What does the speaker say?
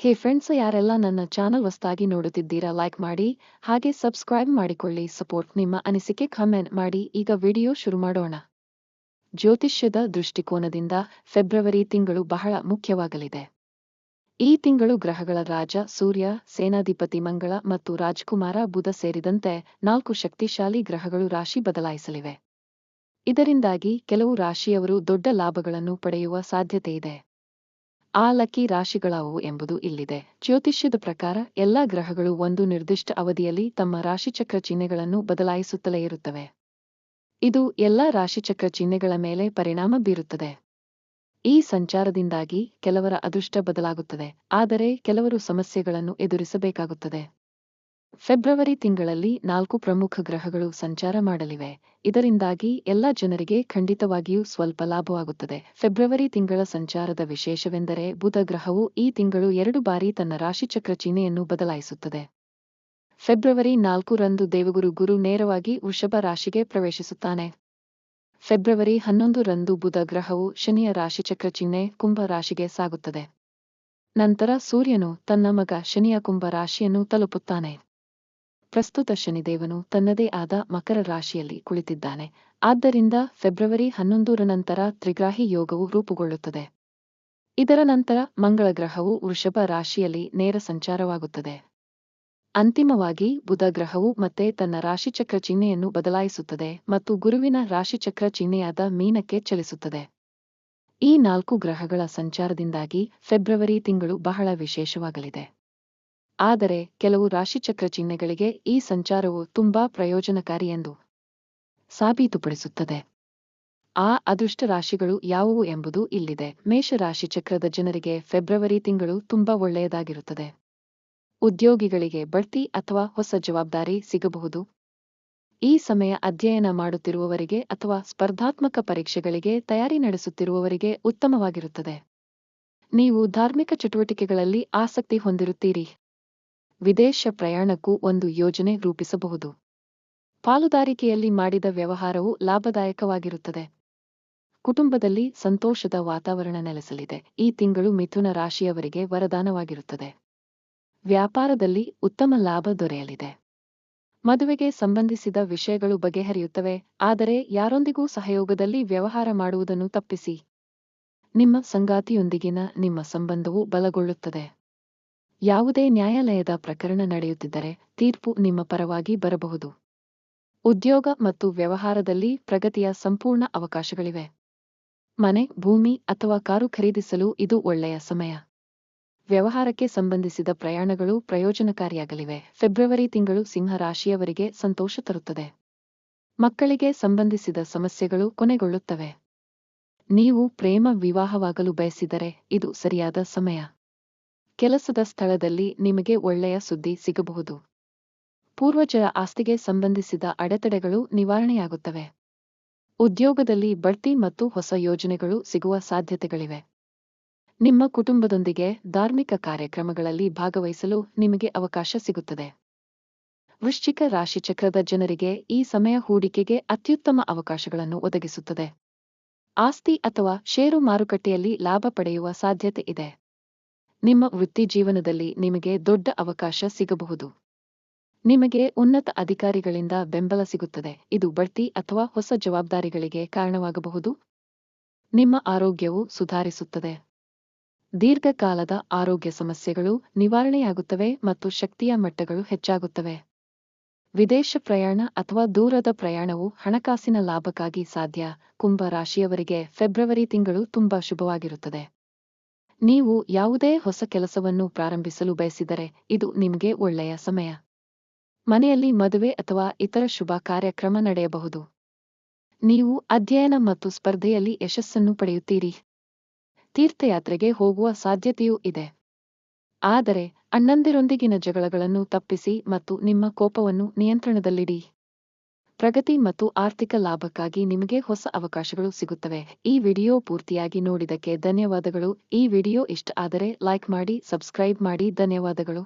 ಹೇ friends ಯಾರೆಲ್ಲ ನನ್ನ channel ಹೊಸದಾಗಿ ನೋಡುತ್ತಿದ್ದೀರಾ ಲೈಕ್ ಮಾಡಿ, ಹಾಗೆ ಸಬ್ಸ್ಕ್ರೈಬ್ ಮಾಡಿಕೊಳ್ಳಿ ಸಪೋರ್ಟ್ ನಿಮ್ಮ ಅನಿಸಿಕೆ ಕಮೆಂಟ್ ಮಾಡಿ, ಈಗ ವಿಡಿಯೋ ಶುರು ಮಾಡೋಣ. ಜ್ಯೋತಿಷ್ಯದ ದೃಷ್ಟಿಕೋನದಿಂದ ಫೆಬ್ರವರಿ ತಿಂಗಳು ಬಹಳ ಮುಖ್ಯವಾಗಲಿದೆ. ಈ ತಿಂಗಳು ಗ್ರಹಗಳ ರಾಜ, ಸೂರ್ಯ, ಸೇನಾಧಿಪತಿ ಮಂಗಳ ಮತ್ತು ರಾಜಕುಮಾರ ಬುಧ ಸೇರಿದಂತೆ ನಾಲ್ಕು ಶಕ್ತಿಶಾಲಿ ಗ್ರಹಗಳು ರಾಶಿ ಬದಲಾಯಿಸಲಿವೆ. ಇದರಿಂದಾಗಿ ಕೆಲವು ರಾಶಿಯವರು ದೊಡ್ಡ ಲಾಭಗಳನ್ನು ಪಡೆಯುವ ಸಾಧ್ಯತೆಯಿದೆ ಆ ಲಕ್ಕಿ ರಾಶಿಗಳಾವು ಎಂಬುದು ಇಲ್ಲಿದೆ. ಜ್ಯೋತಿಷ್ಯದ ಪ್ರಕಾರ ಎಲ್ಲಾ ಗ್ರಹಗಳು ಒಂದು ನಿರ್ದಿಷ್ಟ ಅವಧಿಯಲ್ಲಿ ತಮ್ಮ ರಾಶಿಚಕ್ರ ಚಿಹ್ನೆಗಳನ್ನು ಬದಲಾಯಿಸುತ್ತಲೇ ಇರುತ್ತವೆ. ಇದು ಎಲ್ಲಾ ರಾಶಿಚಕ್ರ ಚಿಹ್ನೆಗಳ ಮೇಲೆ ಪರಿಣಾಮ ಬೀರುತ್ತದೆ. ಈ ಸಂಚಾರದಿಂದಾಗಿ ಕೆಲವರ ಅದೃಷ್ಟ ಬದಲಾಗುತ್ತದೆ. ಆದರೆ ಕೆಲವರು ಸಮಸ್ಯೆಗಳನ್ನು ಎದುರಿಸಬೇಕಾಗುತ್ತದೆ. ಫೆಬ್ರವರಿ ತಿಂಗಳಲ್ಲಿ ನಾಲ್ಕು ಪ್ರಮುಖ ಗ್ರಹಗಳು ಸಂಚಾರ ಮಾಡಲಿವೆ. ಇದರಿಂದಾಗಿ ಎಲ್ಲ ಜನರಿಗೆ ಖಂಡಿತವಾಗಿಯೂ ಸ್ವಲ್ಪ ಲಾಭವಾಗುತ್ತದೆ. ಫೆಬ್ರವರಿ ತಿಂಗಳ ಸಂಚಾರದ ವಿಶೇಷವೆಂದರೆ ಬುಧ ಗ್ರಹವು ಈ ತಿಂಗಳು ಎರಡು ಬಾರಿ ತನ್ನ ರಾಶಿಚಕ್ರ ಚಿಹ್ನೆಯನ್ನು ಬದಲಾಯಿಸುತ್ತದೆ. ಫೆಬ್ರವರಿ ನಾಲ್ಕು ರಂದು ದೇವಗುರು ಗುರು ನೇರವಾಗಿ ವೃಷಭ ರಾಶಿಗೆ ಪ್ರವೇಶಿಸುತ್ತಾನೆ. ಫೆಬ್ರವರಿ ಹನ್ನೊಂದು ರಂದು ಬುಧ ಗ್ರಹವು ಶನಿಯ ರಾಶಿಚಕ್ರ ಚಿಹ್ನೆ ಕುಂಭ ರಾಶಿಗೆ ಸಾಗುತ್ತದೆ. ನಂತರ ಸೂರ್ಯನು ತನ್ನ ಮಗ ಶನಿಯ ಕುಂಭ ರಾಶಿಯನ್ನು ತಲುಪುತ್ತಾನೆ. ಪ್ರಸ್ತುತ ಶನಿದೇವನು ತನ್ನದೇ ಆದ ಮಕರ ರಾಶಿಯಲ್ಲಿ ಕುಳಿತಿದ್ದಾನೆ. ಆದ್ದರಿಂದ ಫೆಬ್ರವರಿ ಹನ್ನೊಂದರ ನಂತರ ತ್ರಿಗ್ರಾಹಿ ಯೋಗವು ರೂಪುಗೊಳ್ಳುತ್ತದೆ. ಇದರ ನಂತರ ಮಂಗಳ ಗ್ರಹವು ವೃಷಭ ರಾಶಿಯಲ್ಲಿ ನೇರ ಸಂಚಾರವಾಗುತ್ತದೆ. ಅಂತಿಮವಾಗಿ ಬುಧ ಗ್ರಹವು ಮತ್ತೆ ತನ್ನ ರಾಶಿಚಕ್ರ ಚಿಹ್ನೆಯನ್ನು ಬದಲಾಯಿಸುತ್ತದೆ ಮತ್ತು ಗುರುವಿನ ರಾಶಿಚಕ್ರ ಚಿಹ್ನೆಯಾದ ಮೀನಕ್ಕೆ ಚಲಿಸುತ್ತದೆ. ಈ ನಾಲ್ಕು ಗ್ರಹಗಳ ಸಂಚಾರದಿಂದಾಗಿ ಫೆಬ್ರವರಿ ತಿಂಗಳು ಬಹಳ ವಿಶೇಷವಾಗಲಿದೆ. ಆದರೆ ಕೆಲವು ರಾಶಿಚಕ್ರ ಚಿಹ್ನೆಗಳಿಗೆ ಈ ಸಂಚಾರವು ತುಂಬಾ ಪ್ರಯೋಜನಕಾರಿ ಎಂದು ಸಾಬೀತುಪಡಿಸುತ್ತದೆ. ಆ ಅದೃಷ್ಟ ರಾಶಿಗಳು ಯಾವುವು ಎಂಬುದು ಇಲ್ಲಿದೆ. ಮೇಷ ರಾಶಿಚಕ್ರದ ಜನರಿಗೆ ಫೆಬ್ರವರಿ ತಿಂಗಳು ತುಂಬಾ ಒಳ್ಳೆಯದಾಗಿರುತ್ತದೆ. ಉದ್ಯೋಗಿಗಳಿಗೆ ಬಡ್ತಿ ಅಥವಾ ಹೊಸ ಜವಾಬ್ದಾರಿ ಸಿಗಬಹುದು. ಈ ಸಮಯ ಅಧ್ಯಯನ ಮಾಡುತ್ತಿರುವವರಿಗೆ ಅಥವಾ ಸ್ಪರ್ಧಾತ್ಮಕ ಪರೀಕ್ಷೆಗಳಿಗೆ ತಯಾರಿ ನಡೆಸುತ್ತಿರುವವರಿಗೆ ಉತ್ತಮವಾಗಿರುತ್ತದೆ. ನೀವು ಧಾರ್ಮಿಕ ಚಟುವಟಿಕೆಗಳಲ್ಲಿ ಆಸಕ್ತಿ ಹೊಂದಿರುತ್ತೀರಿ. ವಿದೇಶ ಪ್ರಯಾಣಕ್ಕೂ ಒಂದು ಯೋಜನೆ ರೂಪಿಸಬಹುದು. ಪಾಲುದಾರಿಕೆಯಲ್ಲಿ ಮಾಡಿದ ವ್ಯವಹಾರವು ಲಾಭದಾಯಕವಾಗಿರುತ್ತದೆ. ಕುಟುಂಬದಲ್ಲಿ ಸಂತೋಷದ ವಾತಾವರಣ ನೆಲೆಸಲಿದೆ. ಈ ತಿಂಗಳು ಮಿಥುನ ರಾಶಿಯವರಿಗೆ ವರದಾನವಾಗಿರುತ್ತದೆ. ವ್ಯಾಪಾರದಲ್ಲಿ ಉತ್ತಮ ಲಾಭ ದೊರೆಯಲಿದೆ. ಮದುವೆಗೆ ಸಂಬಂಧಿಸಿದ ವಿಷಯಗಳು ಬಗೆಹರಿಯುತ್ತವೆ, ಆದರೆ ಯಾರೊಂದಿಗೂ ಸಹಯೋಗದಲ್ಲಿ ವ್ಯವಹಾರ ಮಾಡುವುದನ್ನು ತಪ್ಪಿಸಿ. ನಿಮ್ಮ ಸಂಗಾತಿಯೊಂದಿಗಿನ ನಿಮ್ಮ ಸಂಬಂಧವು ಬಲಗೊಳ್ಳುತ್ತದೆ. ಯಾವುದೇ ನ್ಯಾಯಾಲಯದ ಪ್ರಕರಣ ನಡೆಯುತ್ತಿದ್ದರೆ ತೀರ್ಪು ನಿಮ್ಮ ಪರವಾಗಿ ಬರಬಹುದು. ಉದ್ಯೋಗ ಮತ್ತು ವ್ಯವಹಾರದಲ್ಲಿ ಪ್ರಗತಿಯ ಸಂಪೂರ್ಣ ಅವಕಾಶಗಳಿವೆ. ಮನೆ, ಭೂಮಿ ಅಥವಾ ಕಾರು ಖರೀದಿಸಲು ಇದು ಒಳ್ಳೆಯ ಸಮಯ. ವ್ಯವಹಾರಕ್ಕೆ ಸಂಬಂಧಿಸಿದ ಪ್ರಯಾಣಗಳು ಪ್ರಯೋಜನಕಾರಿಯಾಗಲಿವೆ. ಫೆಬ್ರವರಿ ತಿಂಗಳು ಸಿಂಹ ರಾಶಿಯವರಿಗೆ ಸಂತೋಷ ತರುತ್ತದೆ. ಮಕ್ಕಳಿಗೆ ಸಂಬಂಧಿಸಿದ ಸಮಸ್ಯೆಗಳು ಕೊನೆಗೊಳ್ಳುತ್ತವೆ. ನೀವು ಪ್ರೇಮ ವಿವಾಹವಾಗಲು ಬಯಸಿದರೆ ಇದು ಸರಿಯಾದ ಸಮಯ. ಕೆಲಸದ ಸ್ಥಳದಲ್ಲಿ ನಿಮಗೆ ಒಳ್ಳೆಯ ಸುದ್ದಿ ಸಿಗಬಹುದು. ಪೂರ್ವಜರ ಆಸ್ತಿಗೆ ಸಂಬಂಧಿಸಿದ ಅಡೆತಡೆಗಳು ನಿವಾರಣೆಯಾಗುತ್ತವೆ. ಉದ್ಯೋಗದಲ್ಲಿ ಬಡ್ತಿ ಮತ್ತು ಹೊಸ ಯೋಜನೆಗಳು ಸಿಗುವ ಸಾಧ್ಯತೆಗಳಿವೆ. ನಿಮ್ಮ ಕುಟುಂಬದೊಂದಿಗೆ ಧಾರ್ಮಿಕ ಕಾರ್ಯಕ್ರಮಗಳಲ್ಲಿ ಭಾಗವಹಿಸಲು ನಿಮಗೆ ಅವಕಾಶ ಸಿಗುತ್ತದೆ. ವೃಶ್ಚಿಕ ರಾಶಿಚಕ್ರದ ಜನರಿಗೆ ಈ ಸಮಯ ಹೂಡಿಕೆಗೆ ಅತ್ಯುತ್ತಮ ಅವಕಾಶಗಳನ್ನು ಒದಗಿಸುತ್ತದೆ. ಆಸ್ತಿ ಅಥವಾ ಷೇರು ಮಾರುಕಟ್ಟೆಯಲ್ಲಿ ಲಾಭ ಪಡೆಯುವ ಸಾಧ್ಯತೆ ಇದೆ. ನಿಮ್ಮ ವೃತ್ತಿ ಜೀವನದಲ್ಲಿ ನಿಮಗೆ ದೊಡ್ಡ ಅವಕಾಶ ಸಿಗಬಹುದು. ನಿಮಗೆ ಉನ್ನತ ಅಧಿಕಾರಿಗಳಿಂದ ಬೆಂಬಲ ಸಿಗುತ್ತದೆ. ಇದು ಬಡ್ತಿ ಅಥವಾ ಹೊಸ ಜವಾಬ್ದಾರಿಗಳಿಗೆ ಕಾರಣವಾಗಬಹುದು. ನಿಮ್ಮ ಆರೋಗ್ಯವು ಸುಧಾರಿಸುತ್ತದೆ. ದೀರ್ಘಕಾಲದ ಆರೋಗ್ಯ ಸಮಸ್ಯೆಗಳು ನಿವಾರಣೆಯಾಗುತ್ತವೆ ಮತ್ತು ಶಕ್ತಿಯ ಮಟ್ಟಗಳು ಹೆಚ್ಚಾಗುತ್ತವೆ. ವಿದೇಶ ಪ್ರಯಾಣ ಅಥವಾ ದೂರದ ಪ್ರಯಾಣವು ಹಣಕಾಸಿನ ಲಾಭಕ್ಕಾಗಿ ಸಾಧ್ಯ. ಕುಂಭ ರಾಶಿಯವರಿಗೆ ಫೆಬ್ರವರಿ ತಿಂಗಳು ತುಂಬಾ ಶುಭವಾಗಿರುತ್ತದೆ. ನೀವು ಯಾವುದೇ ಹೊಸ ಕೆಲಸವನ್ನು ಪ್ರಾರಂಭಿಸಲು ಬಯಸಿದರೆ ಇದು ನಿಮಗೆ ಒಳ್ಳೆಯ ಸಮಯ. ಮನೆಯಲ್ಲಿ ಮದುವೆ ಅಥವಾ ಇತರ ಶುಭ ಕಾರ್ಯಕ್ರಮ ನಡೆಯಬಹುದು. ನೀವು ಅಧ್ಯಯನ ಮತ್ತು ಸ್ಪರ್ಧೆಯಲ್ಲಿ ಯಶಸ್ಸನ್ನು ಪಡೆಯುತ್ತೀರಿ. ತೀರ್ಥಯಾತ್ರೆಗೆ ಹೋಗುವ ಸಾಧ್ಯತೆಯೂ ಇದೆ. ಆದರೆ ಅಣ್ಣಂದಿರೊಂದಿಗಿನ ಜಗಳಗಳನ್ನು ತಪ್ಪಿಸಿ ಮತ್ತು ನಿಮ್ಮ ಕೋಪವನ್ನು ನಿಯಂತ್ರಣದಲ್ಲಿಡಿ. ಪ್ರಗತಿ ಮತ್ತು ಆರ್ಥಿಕ ಲಾಭಕ್ಕಾಗಿ ನಿಮಗೆ ಹೊಸ ಅವಕಾಶಗಳು ಸಿಗುತ್ತವೆ. ಈ ವಿಡಿಯೋ ಪೂರ್ತಿಯಾಗಿ ನೋಡಿದಕ್ಕೆ ಧನ್ಯವಾದಗಳು. ಈ ವಿಡಿಯೋ ಇಷ್ಟ ಆದರೆ ಲೈಕ್ ಮಾಡಿ, ಸಬ್ಸ್ಕ್ರೈಬ್ ಮಾಡಿ. ಧನ್ಯವಾದಗಳು.